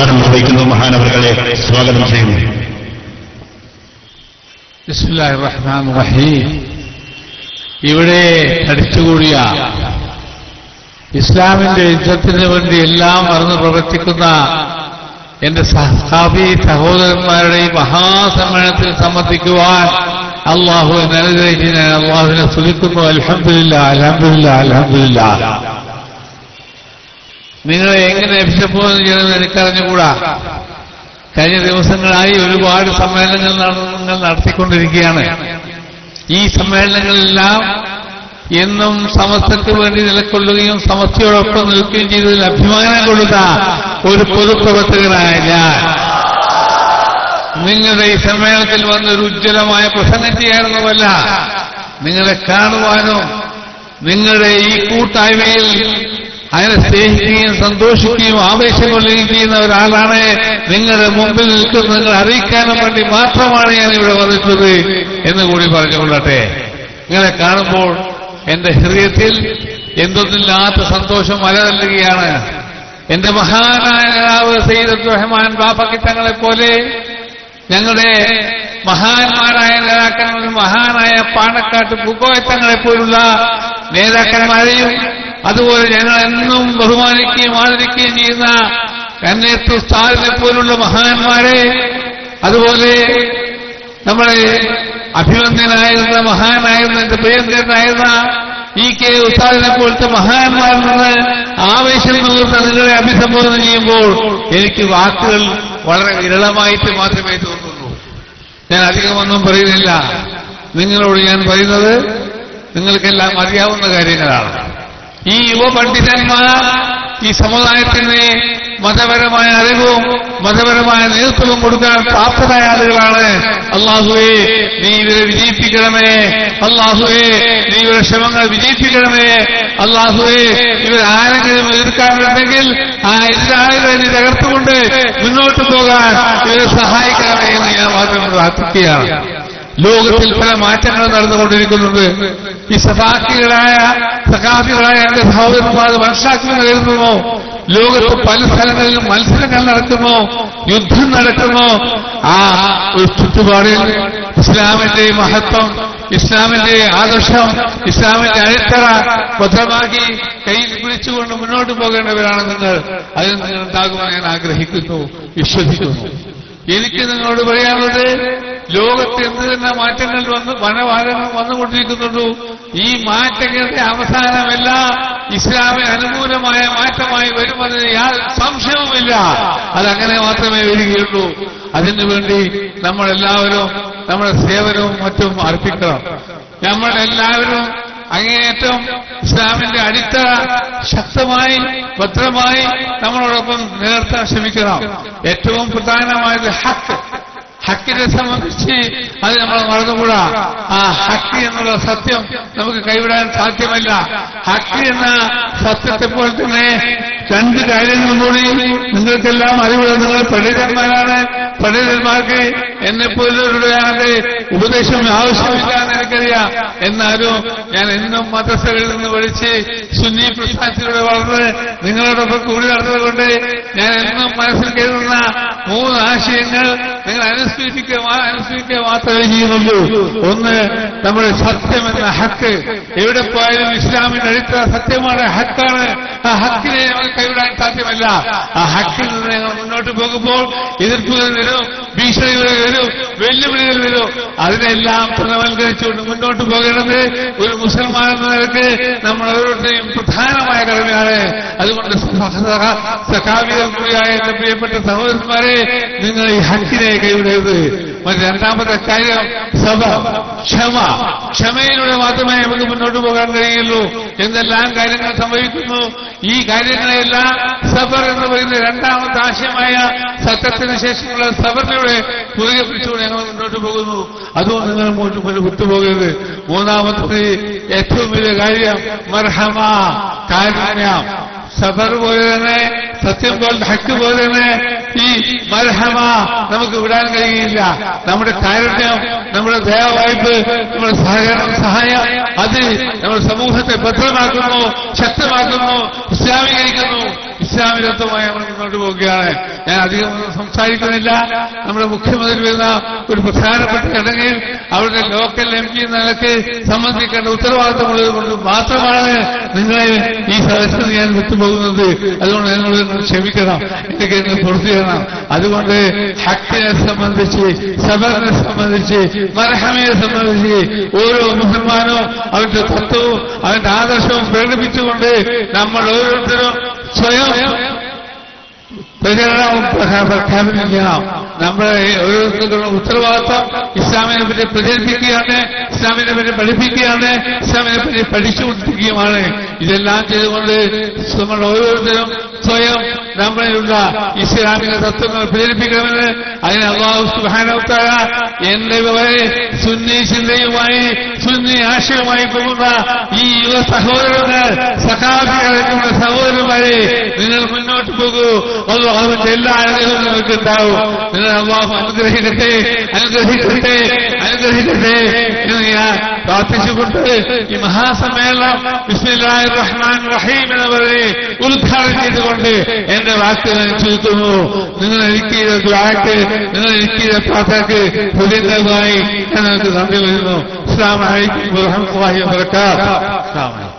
ഉദ്ഘാടനം നിർവഹിക്കുന്നു മഹാനവറുകളെ സ്വാഗതം ചെയ്യുന്നു. ഇവിടെ തടിച്ചുകൂടിയ ഇസ്ലാമിന്റെ യുദ്ധത്തിന് വേണ്ടി എല്ലാം മറന്ന് പ്രവർത്തിക്കുന്ന എന്റെ സഹാബി സഹോദരന്മാരുടെ മഹാസമ്മേളനത്തിൽ സംബന്ധിക്കുവാൻ അള്ളാഹു അനുഗ്രഹിച്ച് ഞാൻ അള്ളാഹുവിനെ സ്തുതിക്കുന്നു. അലഹമില്ല അലഹമില്ല അലഹമില്ല നിങ്ങളെ എങ്ങനെ അഭിഷേകം ചെയ്യണമെന്ന് എനിക്കറിഞ്ഞുകൂടാ കഴിഞ്ഞ ദിവസങ്ങളായി ഒരുപാട് സമ്മേളനങ്ങൾ നിങ്ങൾ നടത്തിക്കൊണ്ടിരിക്കുകയാണ്. ഈ സമ്മേളനങ്ങളെല്ലാം എന്നും സമസ്തക്ക് വേണ്ടി നിലക്കൊള്ളുകയും സമസ്തയോടൊപ്പം നിൽക്കുകയും ചെയ്തതിൽ അഭിമാനം കൊള്ളുന്ന ഒരു പൊതുപ്രവർത്തകനായ ഞാൻ. നിങ്ങളുടെ ഈ സമ്മേളനത്തിൽ വന്നൊരു ഉജ്ജ്വലമായ പ്രസംഗം ചെയ്യാനൊന്നുമല്ല നിങ്ങളെ കാണുവാനും നിങ്ങളുടെ ഈ കൂട്ടായ്മയിൽ അങ്ങനെ സ്നേഹിക്കുകയും സന്തോഷിക്കുകയും ആവേശം കൊള്ളിരിക്കുന്ന ഒരാളാണ്. നിങ്ങളുടെ മുമ്പിൽ നിൽക്കുന്നത് നിങ്ങൾ അറിയിക്കാനും വേണ്ടി മാത്രമാണ് ഞാൻ ഇവിടെ വന്നിട്ടത് എന്ന് കൂടി പറഞ്ഞുകൊള്ളട്ടെ. നിങ്ങളെ കാണുമ്പോൾ എന്റെ ഹൃദയത്തിൽ എന്തൊന്നില്ലാത്ത സന്തോഷം മലതല്ലുകയാണ് എന്റെ മഹാനായ നേതാവ് സയ്യിദ് റഹ്മാൻ ബാപ്പക്കി തങ്ങളെ പോലെ ഞങ്ങളുടെ മഹാന്മാരായ നേതാക്കന്മാരും മഹാനായ പാണക്കാട്ട് പൂക്കോയത്തങ്ങളെ പോലുള്ള നേതാക്കന്മാരെയും അതുപോലെ ഞങ്ങൾ എന്നും ബഹുമാനിക്കുകയും ആദരിക്കുകയും ചെയ്യുന്ന കന്നേത്തു സ്ഥാനത്തെ പോലുള്ള മഹാന്മാരെ അതുപോലെ നമ്മളെ അഭിനന്ദനായിരുന്ന മഹാനായിരുന്ന എന്റെ പ്രിയങ്കരനായിരുന്ന ഇ കെ ഉസ്താദിനെ പോലത്തെ മഹാന്മാരിൽ നിന്ന് ആവേശം നിലനിർത്ത നിങ്ങളെ അഭിസംബോധന ചെയ്യുമ്പോൾ എനിക്ക് വാക്കുകൾ വളരെ വിരളമായിട്ട് മാത്രമേ തോന്നുള്ളൂ ഞാൻ അധികമൊന്നും പറയുന്നില്ല. നിങ്ങളോട് ഞാൻ പറയുന്നത് നിങ്ങൾക്കെല്ലാം അറിയാവുന്ന കാര്യങ്ങളാണ്. ഈ യുവ പണ്ഡിതന്മാർ ഈ സമുദായത്തിന് മതപരമായ അറിവും മതപരമായ നേതൃത്വവും കൊടുക്കാൻ പ്രാപ്തരായ ആളുകളാണ് അള്ളാഹുവേ നീ ഇവരെ വിജയിപ്പിക്കണമേ. അള്ളാഹുവേ നീ ഇവരുടെ ശ്രമങ്ങൾ വിജയിപ്പിക്കണമേ. അള്ളാഹുവേ ഇവർ ആരെങ്കിലും എതിർക്കാനുണ്ടെങ്കിൽ ആ എതിരാളികളെ നീ തകർത്തുകൊണ്ട് മുന്നോട്ട് പോകാൻ ഇവരെ സഹായിക്കണമേ എന്ന് ഞാൻ മാത്രം പ്രാർത്ഥിക്കുകയാണ്. ലോകത്തിൽ പല മാറ്റങ്ങൾ നടന്നുകൊണ്ടിരിക്കുന്നുണ്ട്. ഈ സഭാക്കികളായ സഖാഫികളായ എന്റെ സഹോദരന്മാർ മനസ്സിലാക്കുമെന്ന് കരുതുന്നു ലോകത്ത് പല സ്ഥലങ്ങളിലും മത്സരങ്ങൾ നടക്കുന്നു യുദ്ധം നടക്കുന്നു. ആ ഒരു ചുറ്റുപാടിൽ ഇസ്ലാമിന്റെ മഹത്വം ഇസ്ലാമിന്റെ ആദർശം ഇസ്ലാമിന്റെ അടിത്തറ ഭദ്രമാക്കി കയ്യിൽ പിടിച്ചുകൊണ്ട് മുന്നോട്ട് പോകേണ്ടവരാണ് നിങ്ങൾ. അതിൽ നിങ്ങൾ ഞാൻ ആഗ്രഹിക്കുന്നു വിശ്വസിക്കുന്നു. എനിക്ക് നിങ്ങളോട് പറയാനുള്ളത് ലോകത്ത് എന്ത് തന്നെ മാറ്റങ്ങൾ വന്ന് വനവാരങ്ങൾ വന്നുകൊണ്ടിരിക്കുന്നുള്ളൂ ഈ മാറ്റങ്ങളുടെ അവസാനമല്ല. ഇസ്ലാമിന് അനുകൂലമായ മാറ്റമായി വരുമെന്ന് സംശയവുമില്ല. അതങ്ങനെ മാത്രമേ വരികയുള്ളൂ. അതിനുവേണ്ടി നമ്മളെല്ലാവരും നമ്മുടെ സേവനവും മറ്റും അർപ്പിക്കണം. നമ്മളെല്ലാവരും അങ്ങേയറ്റം ഇസ്ലാമിന്റെ അടിത്തറ ശക്തമായി ഭദ്രമായി നമ്മളോടൊപ്പം നിലനിർത്താൻ ശ്രമിക്കണം ഏറ്റവും പ്രധാനമായത് ഹക്ക്. ഹക്കിനെ സംബന്ധിച്ച് അത് നമ്മൾ മറന്നുകൂടാ. ആ ഹക്ക് എന്നുള്ള സത്യം നമുക്ക് കൈവിടാൻ സാധ്യമല്ല. ഹക്ക് എന്ന സത്യത്തെ പോലെ തന്നെ രണ്ട് കാര്യങ്ങളും നിങ്ങൾക്കെല്ലാം അറിവുള്ള നിങ്ങൾ പണ്ഡിതന്മാരാണ്. പണ്ഡിതന്മാർക്ക് എന്നെ പോലുള്ളവരുടെ ഉപദേശം ആവശ്യമില്ല എന്ന് എനിക്കറിയാം. എന്നാലും ഞാൻ എന്നും മദ്രസകളിൽ നിന്ന് വിളിച്ച് സുന്നി പ്രസ്ഥാനത്തിലൂടെ വളർന്ന് നിങ്ങളോടൊപ്പം കൂടി നടന്നതുകൊണ്ട് ഞാൻ എന്നും മനസ്സിൽ കരുതുന്ന മൂന്ന് ആശയങ്ങൾ നിങ്ങൾ അനുസ്മരിക്കുക അനുസ്മരിക്കുക മാത്രമേ ചെയ്യുന്നുള്ളൂ. ഒന്ന് നമ്മുടെ സത്യം എന്ന ഹക്ക്. എവിടെ പോയാലും ഇസ്ലാമിന്റെ അടിത്തറ സത്യമാണ് ഹക്കാണ്. ആ ഹക്കിനെ നമുക്ക് കൈവിടാൻ സാധ്യമല്ല. ആ ഹക്കിൽ നിന്ന് മുന്നോട്ട് പോകുമ്പോൾ എതിർപ്പുകൾ വരും ഭീഷണികൾ വരും വെല്ലുവിളികൾ വരും. അതിനെല്ലാം പ്രതവൽക്കരിച്ചുകൊണ്ട് മുന്നോട്ട് പോകേണ്ടത് ഒരു മുസൽമാൻ എന്ന നിലയ്ക്ക് നമ്മൾ ഓരോരുത്തരെയും പ്രധാനമായ കടമയാണ്. അതുകൊണ്ട് സഹാബികൾ കൂടിയായ എന്റെ പ്രിയപ്പെട്ട സഹോദരന്മാരെ നിങ്ങൾ ഈ ഹക്കിനെ കൈവിടരുത്. രണ്ടാമത്തെ കാര്യം സഭ. ക്ഷമ. ക്ഷമയിലൂടെ മാത്രമേ നമുക്ക് മുന്നോട്ട് പോകാൻ കഴിയുള്ളൂ. എന്തെല്ലാം കാര്യങ്ങൾ സംഭവിക്കുന്നു? ഈ കാര്യങ്ങളെല്ലാം സബർ എന്ന് പറയുന്ന രണ്ടാമത്തെ ആശയമായ സത്യത്തിന് ശേഷമുള്ള സബറിലൂടെ പുതിയ പിടിച്ചുകൊണ്ട് ഞങ്ങൾ മുന്നോട്ട് പോകുന്നു. അതുകൊണ്ട് നിങ്ങൾ മുന്നോട്ട് മുന്നോട്ട് വിട്ടുപോകരുത്. മൂന്നാമത്തെ ഏറ്റവും വലിയ കാര്യം മർഹമ കാരുണ്യം. സബർ പോലെ തന്നെ സത്യം പോലെ ഹക്ക് പോലെ തന്നെ ഈ മർഹമ നമുക്ക് വിടാൻ കഴിയില്ല നമ്മുടെ കാരുണ്യം നമ്മുടെ ദയാവായ്പ് നമ്മുടെ സഹകരണം സഹായം അത് നമ്മുടെ സമൂഹത്തെ ഭദ്രമാക്കുന്നു ശക്തമാക്കുന്നു ഇസ്ലാമീകരിക്കുന്നു. ഇസ്ലാമികത്വമായി നമ്മൾ മുന്നോട്ട് പോവുകയാണ്. ഞാൻ അധികം സംസാരിക്കുന്നില്ല. നമ്മുടെ മുഖ്യമന്ത്രി വരുന്ന ഒരു പ്രധാനപ്പെട്ട ചടങ്ങിൽ അവരുടെ ലോക്കൽ എം പി നിലയ്ക്ക് സംബന്ധിക്കേണ്ട ഉത്തരവാദിത്തമുള്ളത് കൊണ്ട് മാത്രമാണ് നിങ്ങളെ ഈ സദസ്സിൽ ഞാൻ വിട്ടുപോകുന്നത്. അതുകൊണ്ട് നിങ്ങൾ ക്ഷമിക്കണം. എനിക്ക് എന്നെ പുറത്തു അതുകൊണ്ട് ഹക്കിനെ സംബന്ധിച്ച് സബറിനെ സംബന്ധിച്ച് മർഹമയെ സംബന്ധിച്ച് ഓരോ മുസൽമാനും അവന്റെ തത്വവും അവന്റെ ആദർശവും പ്രകടിപ്പിച്ചുകൊണ്ട് നമ്മൾ ഓരോരുത്തരും സ്വയം പ്രചരണവും പ്രഖ്യാ- പ്രഖ്യാപിക്കണം നമ്മുടെ ഓരോരുത്തരുടെ ഉത്തരവാദിത്വം ഇസ്ലാമിനെ പറ്റി പ്രചരിപ്പിക്കുകയാണ് ഇസ്ലാമിനെ പറ്റി പഠിപ്പിക്കുകയാണ് ഇസ്ലാമിനെ പറ്റി പഠിച്ചുകൊണ്ടിരിക്കുകയുമാണ്. ഇതെല്ലാം ചെയ്തുകൊണ്ട് നമ്മൾ ഓരോരുത്തരും സ്വയം നമ്മളിലുള്ള ഇസ്ലാമിക തത്വങ്ങൾ പ്രചരിപ്പിക്കണമെന്ന് അതിന് അള്ളാഹു സുഹാനോത്താര എന്റെ സുന്നി ചിന്തയുമായി സുന്നി ആശയമായി പോകുന്ന ഈ യുവ സഹോദരങ്ങൾ സഖാഫികളെ നമ്മുടെ സഹോദരന്മാരെ നിങ്ങൾ മുന്നോട്ട് പോകൂ. അള്ളാഹുവിന്റെ എല്ലാ അനുഗ്രഹവും നിങ്ങൾക്ക് ഉണ്ടാവും നിങ്ങൾ അള്ളാഹു അനുഗ്രഹിക്കട്ടെ അനുഗ്രഹിക്കട്ടെ അനുഗ്രഹിക്കട്ടെ എന്ന് പ്രാർത്ഥിച്ചുകൊണ്ട് ഈ മഹാസമ്മേളനം ബിസ്മില്ലാഹി റഹ്മാൻ റഹീം എന്ന് പറഞ്ഞ് ഉദ്ഘാടനം ചെയ്തുകൊണ്ട് എന്റെ വാക്ക് ഞാൻ ചുരുക്കുന്നു നിങ്ങൾ എനിക്ക് ചെയ്ത ദ്വാക്ക് നിങ്ങൾ എനിക്ക് ചെയ്ത പ്രാർത്ഥനക്ക് പുതിയതായി ഞാൻ നിങ്ങൾക്ക് നന്ദി വരുന്നു ഇസ്ലാം വലൈക്കും വറഹ്മത്തുള്ളാഹി വബറകാതുഹു. അസ്സലാമു അലൈക്കും.